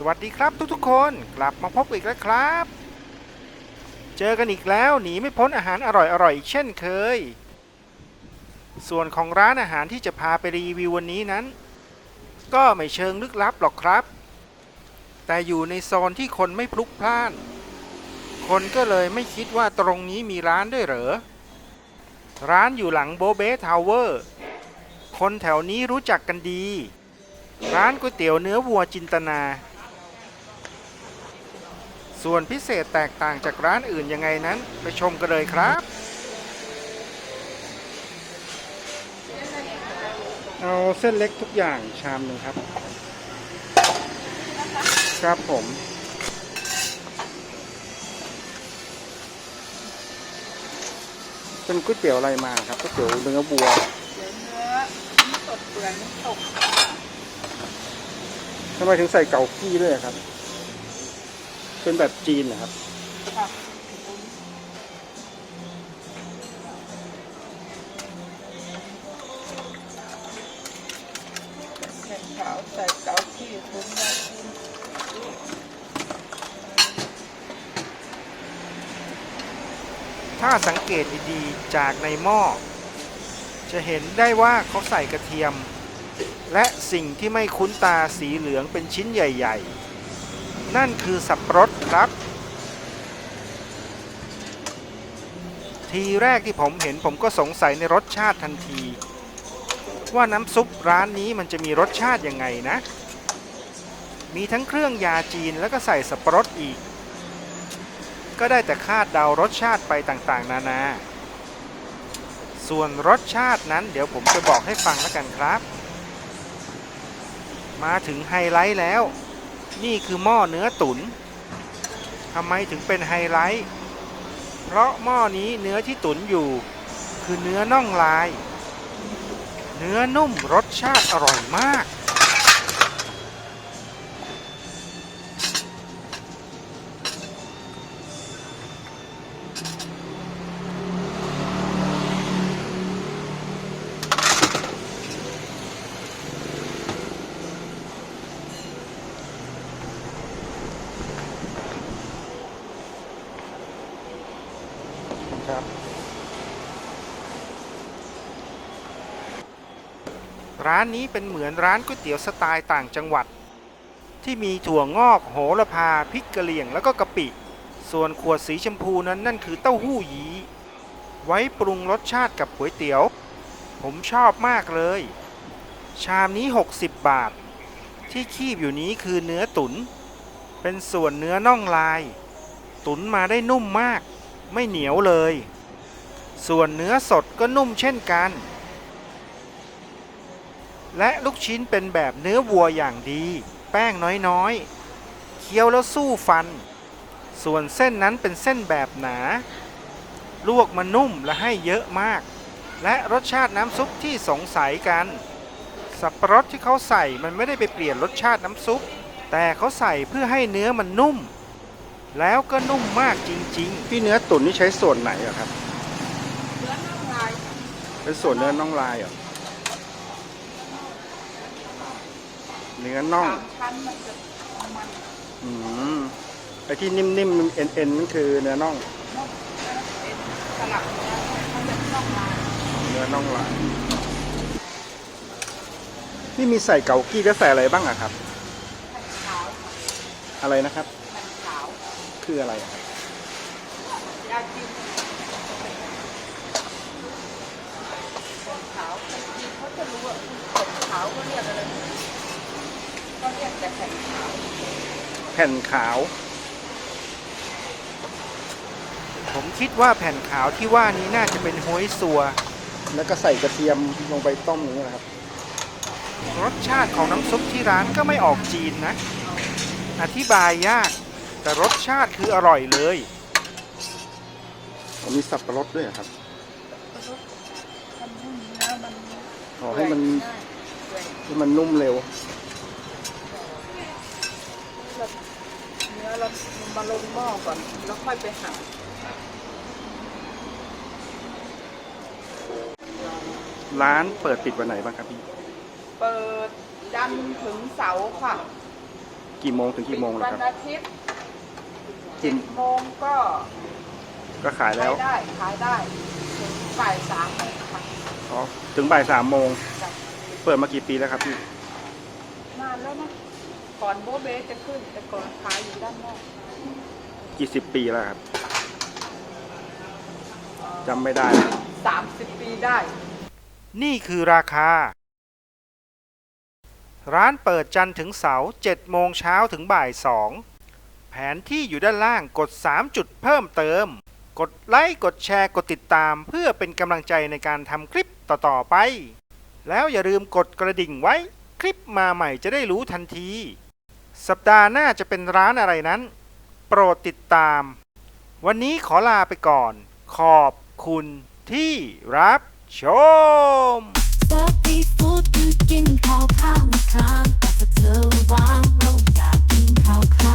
สวัสดีครับทุกๆคนกลับมาพบอีกแล้วครับ เจอกันอีกแล้วหนีไม่พ้นอาหารอร่อยๆอีกเช่นเคย ส่วนของร้านอาหารที่จะพาไปรีวิววันนี้นั้น ก็ไม่เชิงลึกลับหรอกครับ แต่อยู่ในโซนที่คนไม่พลุกพล่าน คนก็เลยไม่คิดว่าตรงนี้มีร้านด้วยเหรอ ร้านอยู่หลังโบเบทาวเวอร์คนแถวนี้รู้จักกันดี ร้านก๋วยเตี๋ยวเนื้อวัวจินตนา ส่วนพิเศษแตกต่างจากร้านอื่นยังไงนั้นไปชมกันเลยครับ เอาเส้นเล็กทุกอย่างชามหนึ่งครับ ครับผมเป็นก๋วยเตี๋ยวอะไรมาครับก๋วยเตี๋ยวเนื้อวัวเดี๋ยวเนื้อน้ำสดเปลือกน้ำตกทำไมถึงใส่เกาขี้ด้วยอะครับ เป็นแบบจีนนะครับ ค่ะแผ่นขาวใส่เกาขี้ทุนยาจีนถ้าสังเกตดีๆ จากในหม้อ จะเห็นได้ว่าเขาใส่กระเทียม และสิ่งที่ไม่คุ้นตาสีเหลืองเป็นชิ้นใหญ่ ๆ นั่นคือสับปะรดครับ ทีแรกที่ผมเห็นผมก็สงสัยในรสชาติทันที ว่าน้ำซุปร้านนี้มันจะมีรสชาติยังไงนะ มีทั้งเครื่องยาจีนแล้วก็ใส่สับปะรดอีก ก็ได้แต่คาดเดารสชาติไปต่างๆ นานา ส่วนรสชาตินั้นเดี๋ยวผมจะบอกให้ฟังแล้วกันครับ มาถึงไฮไลท์แล้ว นี่คือหม้อเนื้อตุน๋นทำไมถึงเป็นไฮไลท์ เพราะหม้อนี้เนื้อที่ตุ๋นอยู่ คือเนื้อน่องลาย เนื้อนุ่มรสชาติอร่อยมาก ครับ ร้านนี้เป็นเหมือนร้านก๋วยเตี๋ยวสไตล์ต่างจังหวัด ที่มีถั่วงอกโหระพาพริกกะเหรี่ยงแล้วก็กะปิ ส่วนขวดสีชมพูนั้นนั่นคือเต้าหู้ยี้ไว้ปรุงรสชาติกับก๋วยเตี๋ยว ผมชอบมากเลย ชามนี้ 60 บาท ที่คีบอยู่นี้คือเนื้อตุน๋นเป็นส่วนเนื้อน่องลาย ตุ๋นมาได้นุ่มมาก ไม่เหนียวเลย ส่วนเนื้อสดก็นุ่มเช่นกัน และลูกชิ้นเป็นแบบเนื้อวัวอย่างดี แป้งน้อยๆ เคี้ยวแล้วสู้ฟัน ส่วนเส้นนั้นเป็นเส้นแบบหนา ลวกมานุ่มและให้เยอะมาก และรสชาติน้ำซุปที่สงสัยกัน สับปะรดที่เขาใส่มันไม่ได้ไปเปลี่ยนรสชาติน้ำซุป แต่เขาใส่เพื่อให้เนื้อมันนุ่ม แล้วก็นุ่มมากจริงๆ พี่เนื้อตุ๋นนี่ใช้ส่วนไหนอะครับเนื้อน่องลายเป็นส่วนเนื้อน่องลายเหรอเนื้อน่องสามชั้นมันจะมันอืมไอ้ที่นิ่มๆเอ็นเอ็นๆนั่นคือเนื้อน่อง น่องแล้วเป็นสลับเนื้อเขาจะน่องลายเนื้อน่องลายนี่มีใส่เกากี้แล้วใส่อะไรบ้างอะครับแผ่นขาวอะไรนะครับแผ่นขาว คืออะไรอะครับยาจีนแผ่นขาวแผ่นจีนเขาจะรู้ว่าแผ่นขาวก็เรียกอะไรก็เรียกแต่แผ่นขาวแผ่นขาว ผมคิดว่าแผ่นขาวที่ว่านี้น่าจะเป็นโฮยซัว แล้วก็ใส่กระเทียมลงไปต้มอย่างนี้นะครับ รสชาติของน้ำซุปที่ร้านก็ไม่ออกจีนนะ อธิบายยาก แต่รสชาติคืออร่อยเลย มีสับปะรดด้วยครับทำให้เนื้อมันขอให้มันแหว่งให้มันนุ่มเร็วเนื้อเรามาลงหม้อก่อน แล้วค่อยไปหั่นร้านเปิดปิดวันไหนบ้างครับพี่ เปิดจันทร์ถึงเสาร์ค่ะกกี่โมงถึงกี่โมงเหรอวัคนรับ อาทิตย์ กิเจ็นดโมงก็ก็ขายแล้ว ขายได้ขายได้ถึงบ่ายสามโมงค่ะอ๋อ ถึงบ่ายสามโมงจ้ะเปิดมากี่ปีแล้วครับพี่ นานแล้วนะก่อนโบเบจะขึ้นแต่ก่อนขายอยู่ด้านนอกกี่สิบปีแล้วครับจำไม่ได้ สามสิบปีได้ นี่คือราคา ร้านเปิดจันทร์ถึงเสาร์7โมงเช้าถึงบ่าย2แแผนที่อยู่ด้านล่างกด 3 จุดเพิ่มเติม กดไลค์ กดแชร์ กดติดตาม เพื่อเป็นกำลังใจในการทำคลิปต่อ ๆ ไป แล้วอย่าลืมกดกระดิ่งไว้ คลิปมาใหม่จะได้รู้ทันที สัปดาห์หน้าจะเป็นร้านอะไรนั้น โปรดติดตาม วันนี้ขอลาไปก่อน ขอบคุณที่รับชม Happy Food คือกินข้าวข้างทางแต่เธอวางเราอยากกินข้าวข้